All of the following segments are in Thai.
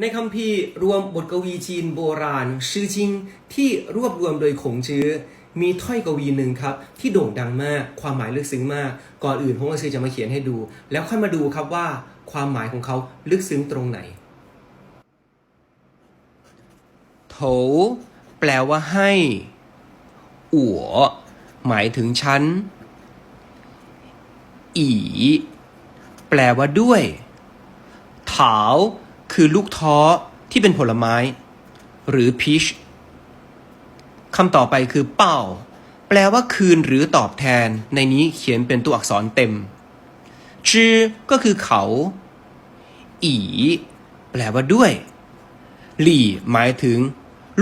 ในคัมภีรวมบทกวีจีนโบราณชื่อจริงที่รวบรวมโดยขงจื้อมีถ้อยกวีหนึ่งครับ ที่โด่งดังมาก ความหมายลึกซึ้งมาก ก่อนอื่นฮงก็ซื้อจะมาเขียนให้ดู แล้วค่อยมาดูครับว่าความหมายของเขาลึกซึ้งตรงไหนโถแปลว่าให้อัวหมายถึงฉันอีแปลว่าด้วยถาว คือลูกท้อที่เป็นผลไม้ หรือพีชคำต่อไปคือเป้า แปลว่าคืนหรือตอบแทน ในนี้เขียนเป็นตัวอักษรเต็มจือก็คือเขา อีแปลว่าด้วย หลี่ หมายถึง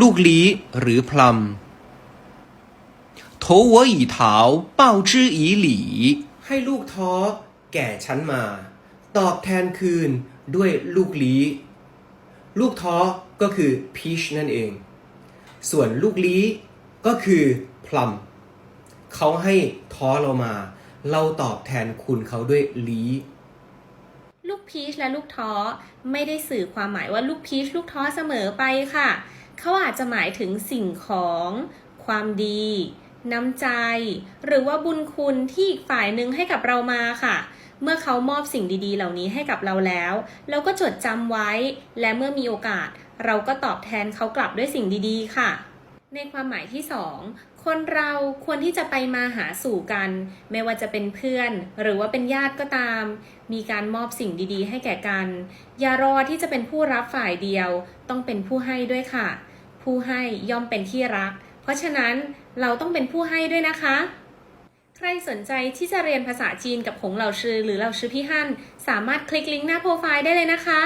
ลูกลี้หรือพลัมโถหัวอีเถาเป้าจื้ออีหลี่ ให้ลูกท้อ แก่ฉันมา ตอบแทนคืนด้วยลูกลี้ ลูกท้อก็คือพีชนั่นเอง ส่วนลูกลี้ก็คือพลัมเขาให้ท้อเรามา เราตอบแทนคุณเขาด้วยลี้ลูกพีชและลูกท้อไม่ได้สื่อความหมายว่าลูกพีชลูกท้อเสมอไปค่ะ เขาอาจจะหมายถึงสิ่งของ ความดี น้ำใจ หรือว่าบุญคุณที่อีกฝ่ายหนึ่งให้กับเรามาค่ะ เมื่อเขามอบสิ่งดีๆ เหล่านี้ให้กับเราแล้ว เราก็จดจำไว้ และเมื่อมีโอกาส เราก็ตอบแทนเขากลับด้วยสิ่งดีๆ ค่ะ ในความหมายที่ 2 คนเราควรที่จะไปมาหาสู่กัน ไม่ว่าจะเป็นเพื่อน หรือว่าเป็นญาติก็ตาม มีการมอบสิ่งดีๆ ให้แก่กัน อย่ารอที่จะเป็นผู้รับฝ่ายเดียว ต้องเป็นผู้ให้ด้วยค่ะ ผู้ให้ย่อมเป็นที่รัก เพราะฉะนั้นเราต้องเป็นผู้ให้ด้วยนะคะ ใครสนใจที่จะเรียนภาษาจีนกับหงเหล่าชื่อหรือเหล่าชื่อพี่ฮั่นสามารถคลิกลิงก์หน้าโปรไฟล์ได้เลยนะคะ